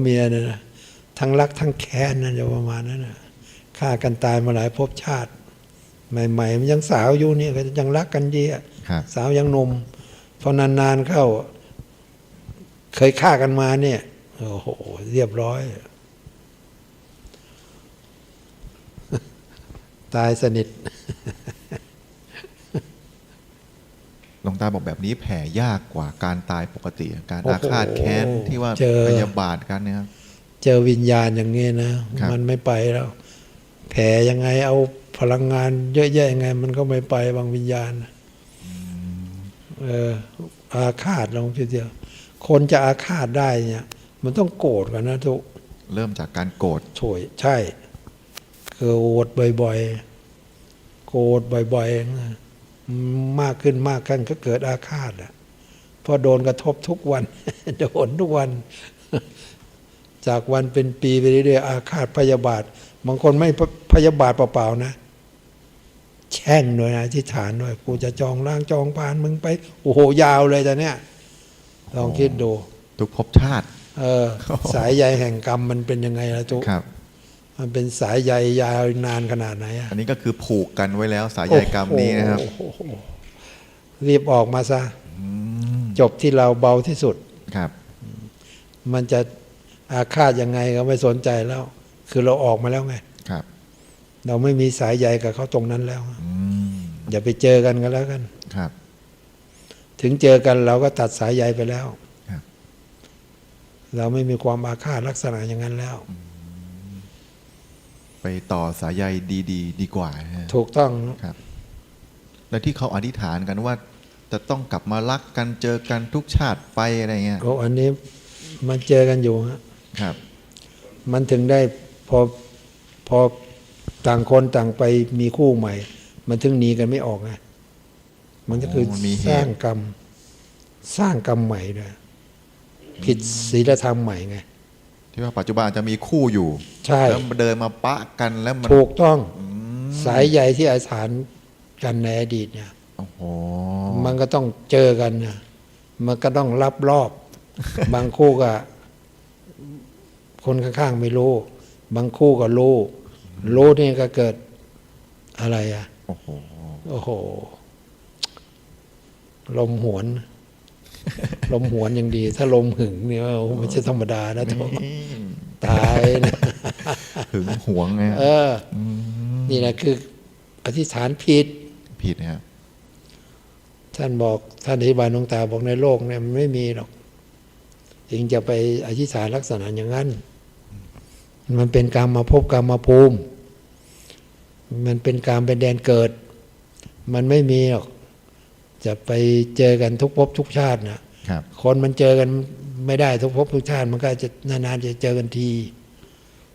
เมียเนี่ยนะทั้งรักทั้งแค้นนั่นจะประมาณนั้นนะฆ่ากันตายมาหลายภพชาติ ใหม่ๆมันยังสาวอยู่นี่ก็ยังรักกันดีอะครับสาวยังหนมพอนานๆเข้า เคยฆ่ากันมาเนี่ยโอ้โหเรียบร้อย ตายสนิท หลวงตาบอกแบบนี้แผ่ยากกว่าการตายปกติ การโอ้โหอาฆาตแค้นที่ว่าเจอพยาบาทกันเนะครับเจอวิญญาณอย่างนี้นะครับมันไม่ไปแล้ว แผ่ยังไงเอาพลังงานเยอะแยะยังไง มันก็ไม่ไปบางวิญญาณนะเอออาฆาตลองทีเดียว คนจะอาฆาตได้เนี่ย มันต้องโกรธกันนะทุกเริ่มจากการโกรธโถยใช่คือโกรธบ่อย ๆ โกรธบ่อยๆนะ มากขึ้นมากขึ้นก็เกิดอาฆาตอะเพราะโดนกระทบทุกวัน โดนทุกวัน จากวันเป็นปีไปเรื่อยๆอาฆาตพยาบาท บางคนไม่พพยาบาทเปล่าๆนะ แช่งด้วยนะที่ฐานด้วยกูจะจองร่างจองพานมึงไป โอ้โหยาวเลยแต่เนี้ยลองคิดดู ทุกภพชาติ เออ สายใยแห่งกรรมมันเป็นยังไงล่ะทุกครับ มันเป็นสายใยยาวนานขนาดไหนอะอันนี้ก็คือผูกกันไว้แล้วสายใยกรรมนี้นะครับ โอ้โหรีบออกมาซะอืมจบที่เราเบาที่สุดครับ มันจะอาฆาตยังไงก็ไม่สนใจแล้ว คือเราออกมาแล้วไงครับ เราไม่มีสายใยกับเขาตรงนั้นแล้วอืมอย่าไปเจอกันกันแล้วกันครับ ถึงเจอกันเราก็ตัดสายใยไปแล้วครับเราไม่มีความอาฆาตลักษณะอย่างนั้นแล้ว ไปต่อสายใยดีๆดีกว่านะฮะถูกต้องครับ แล้วที่เขาอธิษฐานกันว่า จะต้องกลับมารักกันเจอกันทุกชาติไปอะไรเงี้ยโอ้อันนี้มันเจอกันอยู่ฮะครับ มันถึงได้พอพอต่างคนต่างไปมีคู่ใหม่ มันถึงหนีกันไม่ออกไงมันก็คือโอ้มันมีเหตุ สร้างกรรม สร้างกรรมใหม่ด้วยผิดศีลธรรมใหม่ไง ที่ว่าปัจจุบันอาจจะมีคู่อยู่ใช่ แล้วเดินมาปะกันแล้วมันถูกต้องอืมสายใยที่อาฐานกันในอดีตเนี่ยโอ้โหมันก็ต้องเจอกันนะมันก็ต้องรับรอบ บางคู่ก็ คนข้างๆไม่รู้ บางคู่ก็รู้รู้นี่ก็เกิดอะไรอะ โอ้โหโอ้โหลมหวน ลมหวนยังดี ถ้าลมหึงเนี่ยโอ้โหไม่ใช่ธรรมดานะทุกตายนะหึงหวงไงเออ นี่นะคือ อธิษฐานผิด ผิดนะครับท่านบอกท่านอธิบายหลวงตาบอกในโลกเนี่ยมันไม่มีหรอกถึงจะไปอธิษฐานลักษณะอย่างนั้น มันเป็นการมาพบการมาภูมิ มันเป็นการเป็นแดนเกิด มันไม่มีหรอก จะไปเจอกันทุกภพทุกชาตินะครับคนมันเจอกันไม่ได้ทุกภพทุกชาติ มันก็จะนานๆจะเจอกันที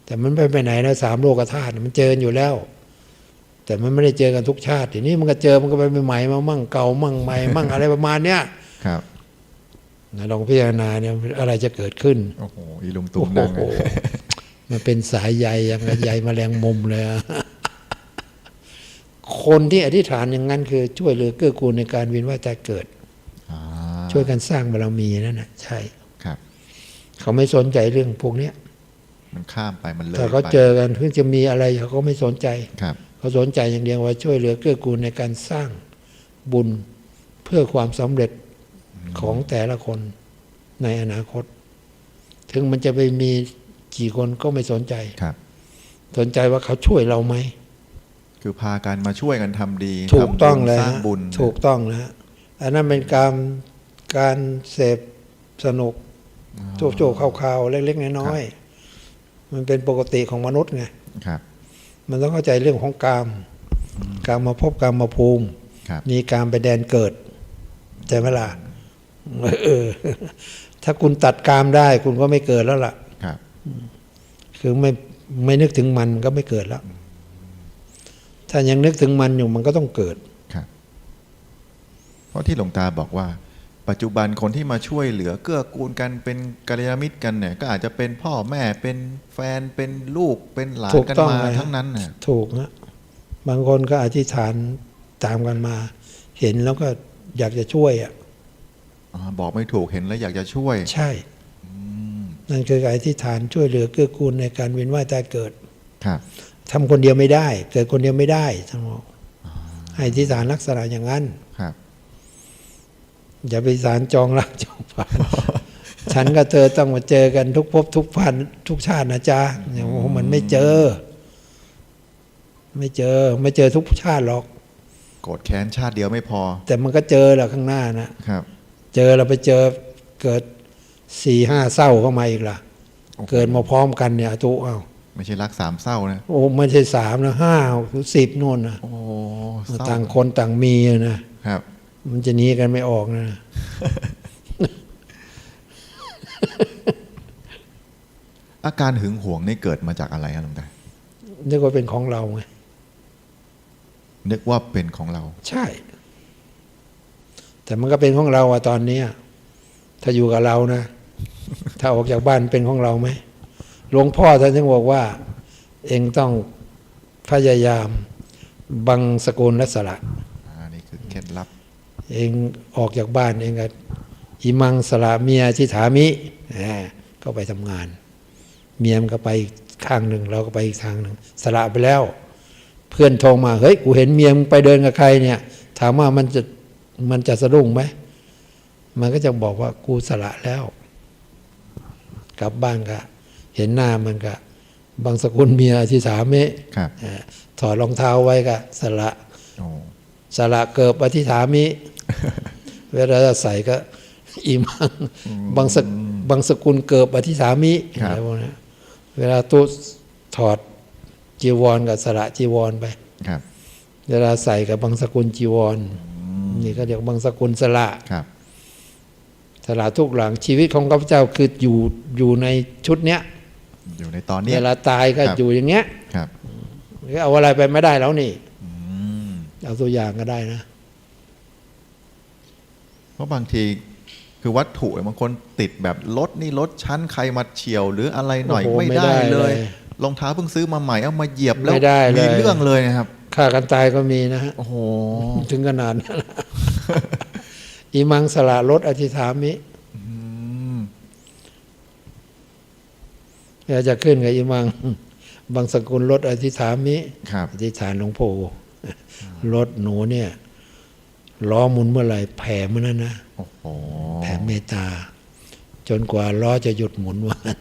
แต่มันไม่ไปไหนนะสามโลกธาตุมันเจอกันอยู่แล้ว แต่มันไม่ได้เจอกันทุกชาติ ทีนี้มันก็เจอมันก็ไปใหม่มามั่งเก่ามั่งใหม่มั่งอะไรประมาณเนี้ยครับนะลองพิจารณาเนี่ยอะไรจะเกิดขึ้นโอ้โหอีลุงตุงนังโอ้โหมันเป็นสายใยอย่างกับใยแมลงมุมเลยอะ คนที่อธิษฐานอย่างนั้นคือช่วยเหลือเกื้อกูลในการเวียนว่ายตายเกิดอ่าช่วยกันสร้างบารมีนั่นนะใช่ครับ เขาไม่สนใจเรื่องพวกเนี้ยมันข้ามไปมันเลยถ้าเขาไปเจอกันเพิ่งจะมีอะไรเขาก็ไม่สนใจครับ เขาสนใจอย่างเดียวว่าช่วยเหลือเกื้อกูลในการสร้างบุญเพื่อความสำเร็จของแต่ละคนในอนาคต ถึงมันจะไปมีกี่คนก็ไม่สนใจครับ สนใจว่าเขาช่วยเราไหม คือพากันมาช่วยกันทำดีถูกต้องทำบุญเลยสร้างฮะบุญถูกต้องนะฮะอันนั้นเป็นการการเสพสนุกโจกโจกๆข่าวๆเล็กๆน้อยๆมันเป็นปกติของมนุษย์ไงครับมันต้องเข้าใจเรื่องของกามการมาพบกามมาภูมิครับมีการไปแดนเกิดใช่ไหมล่ะเออ ถ้าคุณตัดกามได้ คุณก็ไม่เกิดแล้วล่ะครับคือไม่ไม่นึกถึงมันก็ไม่เกิดแล้ว ถ้ายังนึกถึงมันอยู่มันก็ต้องเกิดครับเพราะที่หลวงตาบอกว่า ปัจจุบันคนที่มาช่วยเหลือเกื้อกูลกันเป็นกัลยาณมิตรกันเนี่ย ก็อาจจะเป็นพ่อแม่เป็นแฟนเป็นลูกเป็นหลานถูกกันต้องมาเลยฮะทั้งนั้นน่ะถูกนะบางคนก็อธิษฐานตามกันมา เห็นแล้วก็อยากจะช่วยอะอ๋อบอกไม่ถูกเห็นแล้วอยากจะช่วย ใช่อืมนั่นคือการอธิษฐานช่วยเหลือเกื้อกูลในการเวียนว่ายตายเกิด ครับ ทำคนเดียวไม่ได้เกิดคนเดียวไม่ได้ท่านบอกให้อธิษฐานลักษณะอย่างนั้นครับ อย่าไปสารจองรักจองผ่านฉันกับเธอต้องมาเจอกันทุกภพทุกพันทุกชาตินะจ๊ะเนี่ยโอ้โหมันไม่เจอ ไม่เจอ ไม่เจอทุกชาติหรอกโกรธแค้นชาติเดียวไม่พอ แต่มันก็เจอแหละข้างหน้านะครับ เจอเราไปเจอเกิดสี่ห้าเศร้าเข้ามาอีกล่ะโอ้โหเกิดมาพร้อมกันเนี่ยตุเอา ไม่ใช่รักสามเศร้านะโอ้ไม่ใช่สามนะห้าหรือสิบนู่นนะโอ้เศร้ต่างคนต่างมีอะนะครับ มันจะหนีกันไม่ออกนะ อาการหึงหวงนี่เกิดมาจากอะไรครับหลวงตานึกว่าเป็นของเราไงนึกว่าเป็นของเรา ใช่ แต่มันก็เป็นของเราอะตอนเนี้ยถ้าอยู่กับเรานะ ถ้าออกจากบ้านเป็นของเราไหม หลวงพ่อท่านจึงบอกว่า เองต้องพยายามบังสกุลและสละอ่านี่คือเคล็ดลับ เองออกจากบ้านเองก็อิมังสละเมียทิถามิแหมก็ไปทำงาน เมียมนก็ไปอีกข้างหนึ่งเราก็ไปอีกทางหนึ่งสละไปแล้ว เพื่อนโทรมาเฮ้ยกูเห็นเมียมงไปเดินกับใครเนี่ย ถามว่ามันจะมันจะสะดุ้งไหมมันก็จะบอกว่ากูสละแล้ว กลับบ้านก็ เห็นหน้ามันก็บางสกุลเมียที่สามิครับเอ่อถอดรองเท้าไว้ก็สละโอ้สละเกิบอธิษฐามิ เวลาจะใส่ก็อิมังบางสกบางสกุลเกิบอธิษฐามิอะไรพวกนี้เวลาตุถอดจีวรกับสละจีวรไปครับเวลาใส่กับบางสกุลจีวร นี่ก็เรียกบางสกุลสละครับสละทุกหลังชีวิตของข้าพเจ้าคืออยู่อยู่ในชุดเนี้ย อยู่ในตอนเนี้เวยลาตายก็ครับอยู่อย่างเงี้ยครับเอาอะไรไปไม่ได้แล้วนี่อืมเอาตัวอย่างก็ได้นะ เพราะบางทีคือวัตถุบางคนติดแบบรถนี่รถชั้นใครมาเฉียว หรืออะไรหน่อยโอ้โหไม่ไม่ได้ได้เลยเลยรองเท้าเพิ่งซื้อมาใหม่เอามาเหยียบแล้วไม่ได้เลยมีเรื่องเลยนะครับฆ่ากันตายก็มีนะฮะโอ้โหถึงขนาดนั้นอิมังสละรถอธิษฐามิอืม อยากจะขึ้นกับอิมัง บางสกุลลดอธิษฐานนี้อธิษฐานหลวงปู่รถหนูเนี่ยล้อมุนเมื่อไหร่แผ่เมื่อนั้นนะแผ่เมตตา จนกว่าล้อจะหยุดหมุนวัน